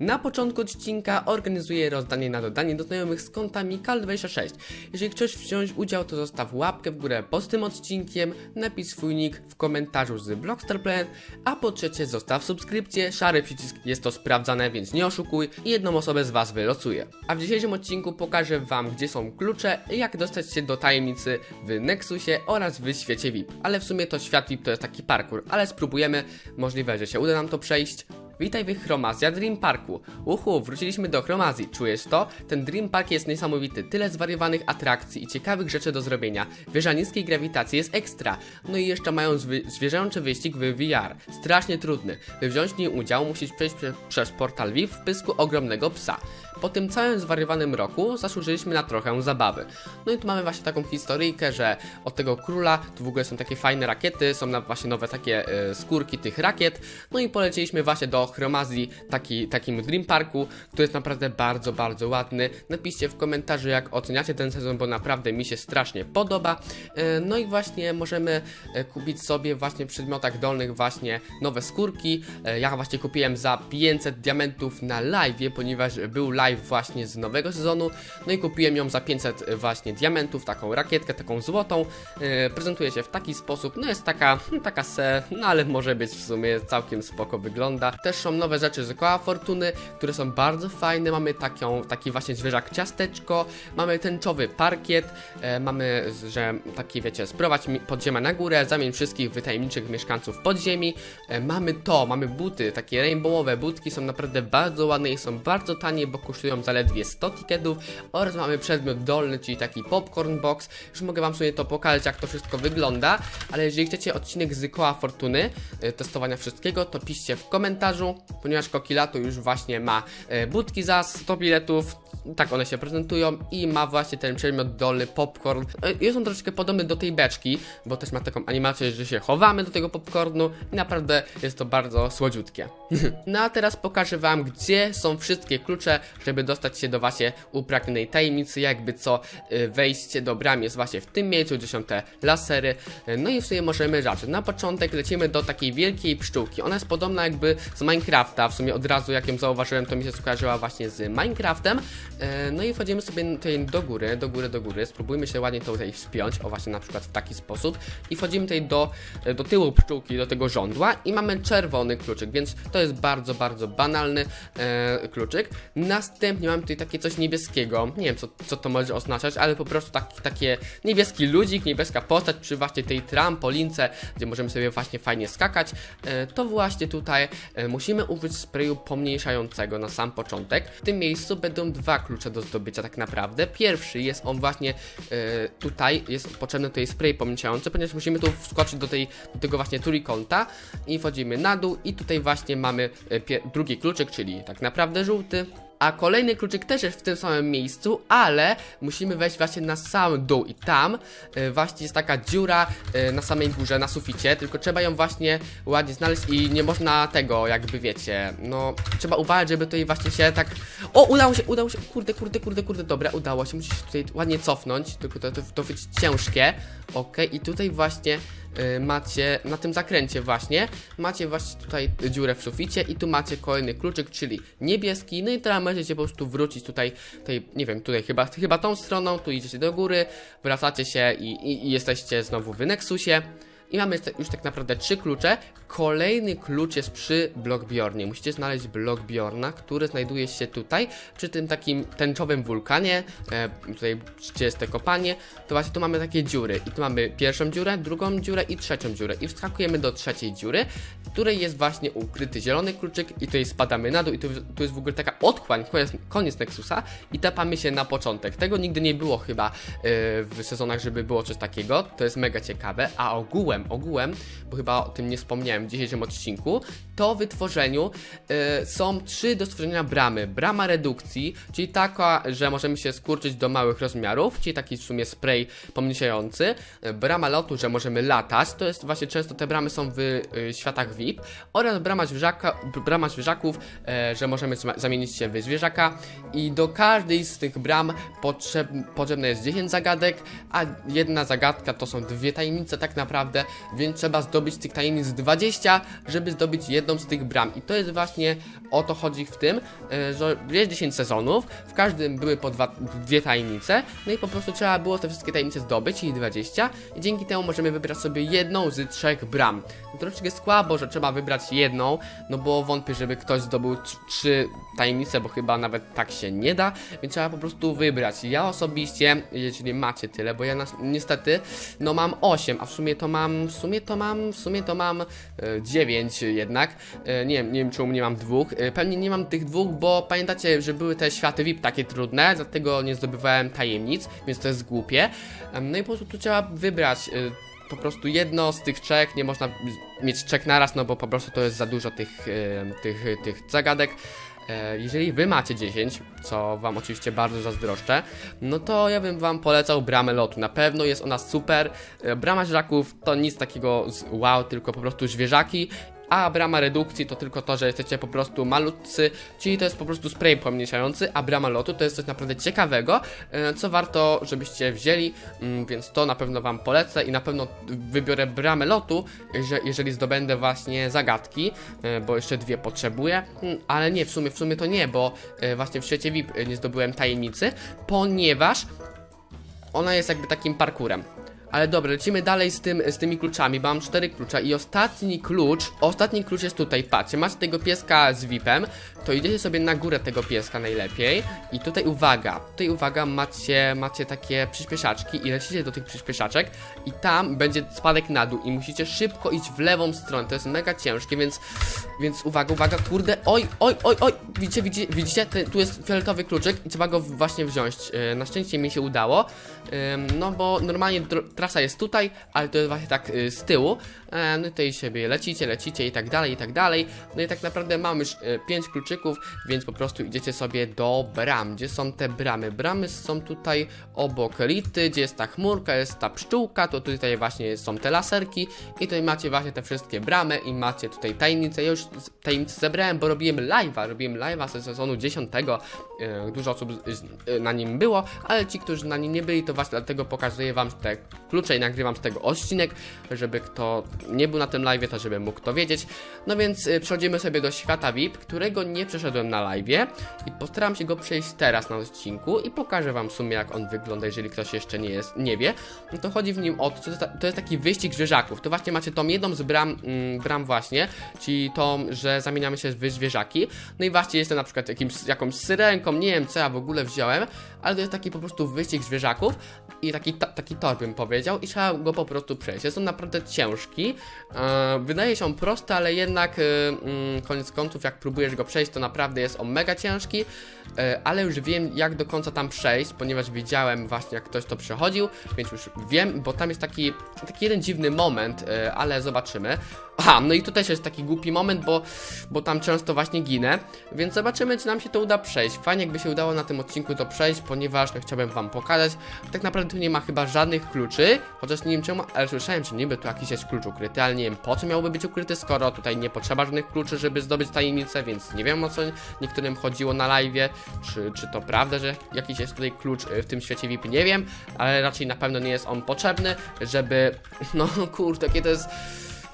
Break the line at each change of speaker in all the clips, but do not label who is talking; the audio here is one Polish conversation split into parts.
Na początku odcinka organizuję rozdanie na dodanie do znajomych z kontami Kal26. Jeżeli chcesz wziąć udział, to zostaw łapkę w górę pod tym odcinkiem, napisz swój nick w komentarzu z Blockstar Planet, a po trzecie zostaw subskrypcję, szary przycisk jest to sprawdzane, więc nie oszukuj i jedną osobę z Was wylosuję. A w dzisiejszym odcinku pokażę Wam, gdzie są klucze i jak dostać się do tajemnicy w Nexusie oraz w świecie VIP. Ale w sumie to świat VIP to jest taki parkour, ale spróbujemy, możliwe, że się uda nam to przejść. Witaj w Chromazja Dream Parku. Uhu, wróciliśmy do Chromazji. Czujesz to? Ten Dream Park jest niesamowity. Tyle zwariowanych atrakcji i ciekawych rzeczy do zrobienia. Wieża niskiej grawitacji jest ekstra. No i jeszcze mają zwierzęczy wyścig w VR. Strasznie trudny. By wziąć w nim udział, musisz przejść prze- przez portal VIP w pysku ogromnego psa. Po tym całym zwariowanym roku zasłużyliśmy na trochę zabawy. No i tu mamy właśnie taką historyjkę, że od tego króla tu w ogóle są takie fajne rakiety, są na właśnie nowe takie e, skórki tych rakiet. No i polecieliśmy właśnie do Chromazji, taki, takim Dream Parku, który jest naprawdę bardzo, bardzo ładny. Napiszcie w komentarzu, jak oceniacie ten sezon, bo naprawdę mi się strasznie podoba. E, no i właśnie możemy e, kupić sobie właśnie w przedmiotach dolnych właśnie nowe skórki. E, ja właśnie kupiłem za 500 diamentów na live, ponieważ był live właśnie z nowego sezonu. No i kupiłem ją za 500 właśnie diamentów, taką rakietkę, taką złotą. Prezentuje się w taki sposób, no jest taka, hmm, taka se, no ale może być w sumie całkiem spoko wygląda. Też są nowe rzeczy z koła fortuny, które są bardzo fajne. Mamy taką, taki właśnie zwierzak ciasteczko, mamy tęczowy parkiet, e, mamy, że taki wiecie, sprowadź mi- podziemia na górę, zamień wszystkich wytajemniczych mieszkańców podziemi. E, mamy to, mamy buty, takie rainbowowe butki, są naprawdę bardzo ładne i są bardzo tanie, bo kosztują zaledwie 100 tiketów oraz mamy przedmiot dolny, czyli taki popcorn box. Już mogę wam sobie to pokazać, jak to wszystko wygląda, ale jeżeli chcecie odcinek z koła fortuny, e, testowania wszystkiego, to piszcie w komentarzu, ponieważ Kokilatu już właśnie ma e, budki za 100 biletów, tak one się prezentują i ma właśnie ten przedmiot dolny popcorn. E, Jest on troszeczkę podobny do tej beczki, bo też ma taką animację, że się chowamy do tego popcornu i naprawdę jest to bardzo słodziutkie. no a teraz pokażę wam, gdzie są wszystkie klucze, żeby dostać się do właśnie upragnionej tajemnicy, jakby co e, wejście do bram jest właśnie w tym miejscu, gdzie są te lasery. No i w sumie możemy zacząć. Na początek lecimy do takiej wielkiej pszczółki. Ona jest podobna jakby z Minecrafta, w sumie od razu jak ją zauważyłem, to mi się skojarzyła właśnie z Minecraftem. E, No i wchodzimy sobie tutaj do góry, do góry, do góry. Spróbujmy się ładnie tutaj wspiąć, o właśnie na przykład w taki sposób. I wchodzimy tutaj do, e, do tyłu pszczółki, do tego żądła i mamy czerwony kluczyk, więc to jest bardzo, bardzo banalny e, kluczyk. Następnie mamy tutaj takie coś niebieskiego. Nie wiem, co, co to może oznaczać, ale po prostu taki, takie niebieski ludzik, niebieska postać przy właśnie tej trampolince, gdzie możemy sobie właśnie fajnie skakać. E, to właśnie tutaj e, musimy użyć sprayu pomniejszającego na sam początek. W tym miejscu będą dwa klucze do zdobycia tak naprawdę. Pierwszy jest on właśnie e, tutaj, jest potrzebny tutaj spray pomniejszający, ponieważ musimy tu wskoczyć do, tej, do tego właśnie trójkąta i wchodzimy na dół i tutaj właśnie mamy e, drugi kluczyk, czyli tak naprawdę żółty. A kolejny kluczyk też jest w tym samym miejscu, ale musimy wejść właśnie na sam dół i tam e, właśnie jest taka dziura e, na samej górze, na suficie, tylko trzeba ją właśnie ładnie znaleźć i nie można tego, jakby wiecie, no trzeba uważać, żeby tutaj właśnie się tak... O, udało się, udało się, kurde, kurde, kurde, kurde, dobra, udało się, musisz się tutaj ładnie cofnąć, tylko to, to, to być ciężkie, okej, i tutaj właśnie y, macie na tym zakręcie właśnie, macie właśnie tutaj dziurę w suficie i tu macie kolejny kluczyk, czyli niebieski, no i teraz możecie po prostu wrócić tutaj, tutaj nie wiem, tutaj chyba, chyba tą stroną, tu idziecie do góry, wracacie się i, i, i jesteście znowu w Nexusie. I mamy już tak naprawdę trzy klucze. Kolejny klucz jest przy Blockbjornie. Musicie znaleźć Blockbjorna, który znajduje się tutaj, przy tym takim tęczowym wulkanie. E, tutaj, gdzie jest te kopanie, to właśnie tu mamy takie dziury. I tu mamy pierwszą dziurę, drugą dziurę i trzecią dziurę. I wskakujemy do trzeciej dziury, w której jest właśnie ukryty zielony kluczyk. I tutaj spadamy na dół. I tu, tu jest w ogóle taka otchłań, koniec, koniec Nexusa. I tapamy się na początek. Tego nigdy nie było chyba e, w sezonach, żeby było coś takiego. To jest mega ciekawe. A ogółem, ogółem, bo chyba o tym nie wspomniałem w dzisiejszym odcinku, to wytworzeniu e, są trzy do stworzenia bramy. Brama redukcji, czyli taka, że możemy się skurczyć do małych rozmiarów, czyli taki w sumie spray pomniejszający. Brama lotu, że możemy latać, to jest właśnie często te bramy są w e, światach VIP. Oraz brama, zwierzaka, brama zwierzaków, e, że możemy zamienić się w zwierzaka. I do każdej z tych bram potrzeb, potrzebne jest 10 zagadek, a jedna zagadka to są dwie tajemnice tak naprawdę. Więc trzeba zdobyć tych tajemnic 20, żeby zdobyć jedną z tych bram. I to jest właśnie o to chodzi w tym, e, że jest 10 sezonów, w każdym były po dwa, dwie tajemnice, no i po prostu trzeba było te wszystkie tajemnice zdobyć, czyli 20, i dzięki temu możemy wybrać sobie jedną z trzech bram. Troszeczkę słabo, że trzeba wybrać jedną, no bo wątpię, żeby ktoś zdobył tr- trzy tajemnice, bo chyba nawet tak się nie da, więc trzeba po prostu wybrać. Ja osobiście, jeżeli macie tyle, bo ja nas, niestety, no mam 8, a w sumie to mam, w sumie to mam, w sumie to mam e, 9 jednak. E, nie wiem, nie wiem czemu nie mam dwóch. E, pewnie nie mam tych dwóch, bo pamiętacie, że były te światy VIP takie trudne, dlatego nie zdobywałem tajemnic, więc to jest głupie. No i po prostu tu trzeba wybrać e, po prostu jedno z tych trzech, nie można mieć trzech naraz, no bo po prostu to jest za dużo tych, e, tych, tych zagadek. E, Jeżeli wy macie 10, co wam oczywiście bardzo zazdroszczę, no to ja bym wam polecał bramę lotu. Na pewno jest ona super. E, Brama żraków to nic takiego z wow, tylko po prostu zwierzaki. A brama redukcji to tylko to, że jesteście po prostu malutcy, czyli to jest po prostu spray pomniejszający, a brama lotu to jest coś naprawdę ciekawego, e, co warto, żebyście wzięli, mm, więc to na pewno wam polecę i na pewno wybiorę bramę lotu, że- jeżeli zdobędę właśnie zagadki, e, bo jeszcze dwie potrzebuję, Mm, ale nie, w sumie, w sumie to nie, bo e, właśnie w świecie VIP nie zdobyłem tajemnicy, ponieważ ona jest jakby takim parkurem. Ale dobra, lecimy dalej z, tym, z tymi kluczami, bo mam cztery klucza i ostatni klucz, ostatni klucz jest tutaj, patrzcie, macie tego pieska z VIP-em, to idziecie sobie na górę tego pieska najlepiej i tutaj uwaga, tutaj uwaga, macie, macie takie przyspieszaczki i lecicie do tych przyspieszaczek i tam będzie spadek na dół i musicie szybko iść w lewą stronę, to jest mega ciężkie, więc, więc uwaga, uwaga, kurde, oj, oj, oj, oj, widzicie, widzicie, widzicie? Tu jest fioletowy kluczyk i trzeba go właśnie wziąć, E, na szczęście mi się udało, no bo normalnie trasa jest tutaj, ale to jest właśnie tak y, z tyłu. E, no i tutaj sobie lecicie, lecicie i tak dalej, i tak dalej. No i tak naprawdę mamy już 5 kluczyków, więc po prostu idziecie sobie do bram. Gdzie są te bramy? Bramy są tutaj obok lity, gdzie jest ta chmurka, jest ta pszczółka, to tutaj właśnie są te laserki i tutaj macie właśnie te wszystkie bramy i macie tutaj tajemnice. Ja już tajemnice zebrałem, bo robiłem live'a, robiłem live'a ze sezonu 10. E, Dużo osób na nim było, ale ci, którzy na nim nie byli, to właśnie dlatego pokazuję wam te klucze i nagrywam z tego odcinek, żeby kto nie był na tym live'ie, to żeby mógł to wiedzieć. No więc y, przechodzimy sobie do świata VIP, którego nie przeszedłem na live'ie i postaram się go przejść teraz na odcinku i pokażę wam w sumie jak on wygląda, jeżeli ktoś jeszcze nie jest, nie wie. No to chodzi w nim o to, to jest taki wyścig zwierzaków. To właśnie macie tą jedną z bram, mm, bram właśnie, czyli tą, że zamieniamy się w zwierzaki. No i właśnie jestem na przykład jakimś, jakąś syrenką, nie wiem co ja w ogóle wziąłem, ale to jest taki po prostu wyścig zwierzaków i taki, ta, taki tor bym powiedział i trzeba go po prostu przejść. Jest on naprawdę ciężki, e, wydaje się on prosty, ale jednak e, mm, koniec końców jak próbujesz go przejść, to naprawdę jest on mega ciężki, e, ale już wiem jak do końca tam przejść, ponieważ widziałem właśnie jak ktoś to przechodził, więc już wiem, bo tam jest taki, taki jeden dziwny moment, e, ale zobaczymy. Aha, no i tu też jest taki głupi moment, bo, bo tam często właśnie ginę, więc zobaczymy, czy nam się to uda przejść. Fajnie, jakby się udało na tym odcinku to przejść, ponieważ no, chciałbym wam pokazać. Tak naprawdę tu nie ma chyba żadnych kluczy, chociaż nie wiem czemu, ale słyszałem, że niby tu jakiś jest klucz ukryty, ale nie wiem po co miałby być ukryty, skoro tutaj nie potrzeba żadnych kluczy, żeby zdobyć tajemnicę, więc nie wiem o co niektórym chodziło na live, czy, czy to prawda, że jakiś jest tutaj klucz y, w tym świecie VIP, nie wiem, ale raczej na pewno nie jest on potrzebny, żeby, no kurde, jakie to jest...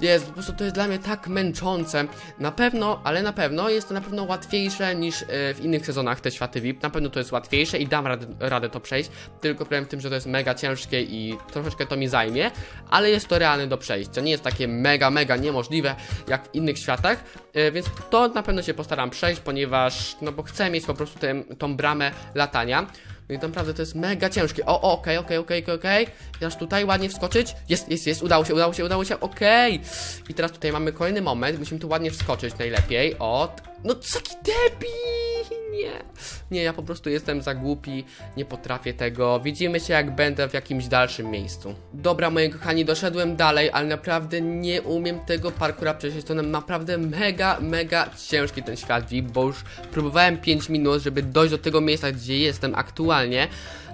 Jest, po prostu to jest dla mnie tak męczące. Na pewno, ale na pewno jest to na pewno łatwiejsze niż e, w innych sezonach te światy VIP. Na pewno to jest łatwiejsze i dam radę, radę to przejść. Tylko problem w tym, że to jest mega ciężkie i troszeczkę to mi zajmie, ale jest to realne do przejścia. Nie jest takie mega, mega niemożliwe jak w innych światach, e, więc to na pewno się postaram przejść, ponieważ, no bo chcę mieć po prostu tę tą bramę latania. No i naprawdę to jest mega ciężkie. O, okej, okej, okej, okej. Teraz tutaj ładnie wskoczyć. Jest, jest, jest, udało się, udało się, udało się, okej. I teraz tutaj mamy kolejny moment, musimy tu ładnie wskoczyć najlepiej. O, no co taki debil, nie. Nie, ja po prostu jestem za głupi, nie potrafię tego. Widzimy się jak będę w jakimś dalszym miejscu. Dobra, moi kochani, doszedłem dalej, ale naprawdę nie umiem tego parkura przejść. To naprawdę mega, mega ciężki ten świat VIP, bo już próbowałem 5 minut, żeby dojść do tego miejsca, gdzie jestem aktualnie.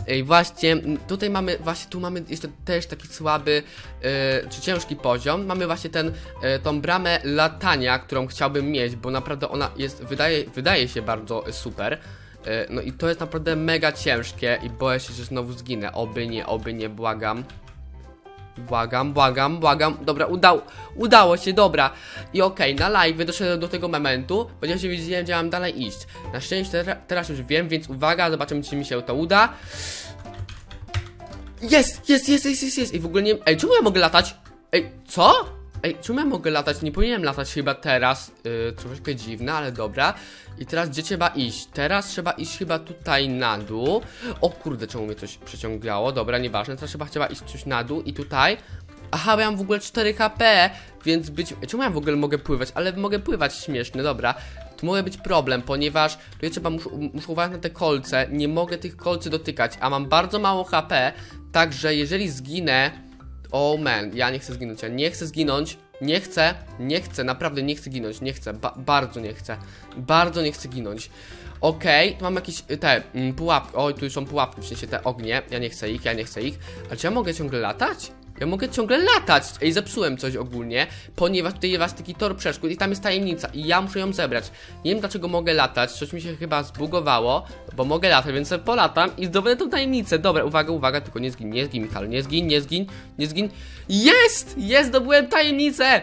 I właśnie tutaj mamy, właśnie tu mamy jeszcze też taki słaby, e, czy ciężki poziom. Mamy właśnie ten, e, tą bramę latania, którą chciałbym mieć, bo naprawdę ona jest, wydaje, wydaje się bardzo super. E, No i to jest naprawdę mega ciężkie i boję się, że znowu zginę. Oby nie, oby nie, błagam. Błagam, błagam, błagam. Dobra, udało, udało się, dobra. I okej, na live doszedłem do tego momentu, ponieważ nie wiedziałem, gdzie mam dalej iść. Na szczęście tera- teraz już wiem, więc uwaga, zobaczymy, czy mi się to uda. Jest, jest, jest, jest, jest, jest. I w ogóle nie... Ej, czemu ja mogę latać? Ej, co? Ej, czemu ja mogę latać? Nie powinienem latać chyba teraz. Yy, troszeczkę dziwne, ale dobra. I teraz gdzie trzeba iść? Teraz trzeba iść chyba tutaj na dół. O kurde, czemu mnie coś przeciągało? Dobra, nieważne. Teraz trzeba iść coś na dół i tutaj. Aha, bo ja mam w ogóle 4 HP, więc być... Czemu ja w ogóle mogę pływać? Ale mogę pływać, śmieszne, dobra. Tu może być problem, ponieważ tutaj trzeba, muszę, muszę uważać na te kolce, nie mogę tych kolcy dotykać, a mam bardzo mało HP, także jeżeli zginę... Oh man, ja nie chcę zginąć, ja nie chcę zginąć, nie chcę, nie chcę, naprawdę nie chcę ginąć, nie chcę, ba bardzo nie chcę, bardzo nie chcę ginąć. Okej, tu mam jakieś y, te mm, pułapki, oj, tu są pułapki, w sensie te ognie, ja nie chcę ich, ja nie chcę ich, ale czy ja mogę ciągle latać? Ja mogę ciągle latać! Ej, zepsułem coś ogólnie, ponieważ tutaj jest taki tor przeszkód i tam jest tajemnica i ja muszę ją zebrać. Nie wiem dlaczego mogę latać, coś mi się chyba zbugowało, bo mogę latać, więc sobie polatam i zdobędę tą tajemnicę. Dobra, uwaga, uwaga, tylko nie zgin, nie zgin, Michał, nie zgin, nie zgin, nie zgin. Jest! Jest, zdobyłem tajemnicę!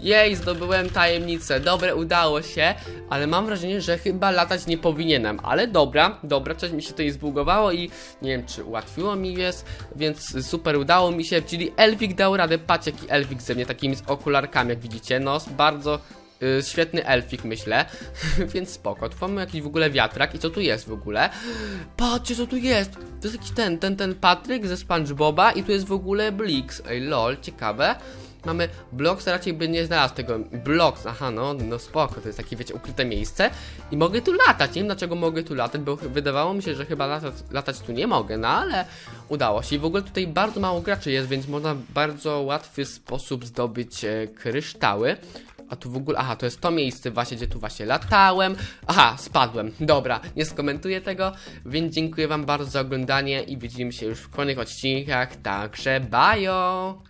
Jej, zdobyłem tajemnicę. Dobre, udało się, ale mam wrażenie, że chyba latać nie powinienem. Ale dobra, dobra, coś mi się tutaj zbugowało i nie wiem, czy ułatwiło mi jest, więc super udało mi się. Czyli Elfik dał radę. Patrz, jaki Elfik ze mnie, takimi z okularkami, jak widzicie. No, bardzo y, świetny Elfik, myślę. więc spoko. Tu mamy jakiś w ogóle wiatrak. I co tu jest w ogóle? Patrzcie, co tu jest. To jest jakiś ten, ten, ten Patryk ze SpongeBoba i tu jest w ogóle Blix. Ej, lol, ciekawe. Mamy Blox, raczej by nie znalazł tego. Blox, aha, no, no spoko, to jest takie, wiecie, ukryte miejsce. I mogę tu latać. Nie wiem dlaczego mogę tu latać, bo wydawało mi się, że chyba latać, latać tu nie mogę, no ale udało się. I w ogóle tutaj bardzo mało graczy jest, więc można w bardzo łatwy sposób zdobyć e, kryształy. A tu w ogóle, aha, to jest to miejsce właśnie, gdzie tu właśnie latałem. Aha, spadłem. Dobra, nie skomentuję tego, więc dziękuję wam bardzo za oglądanie i widzimy się już w kolejnych odcinkach, także bajo!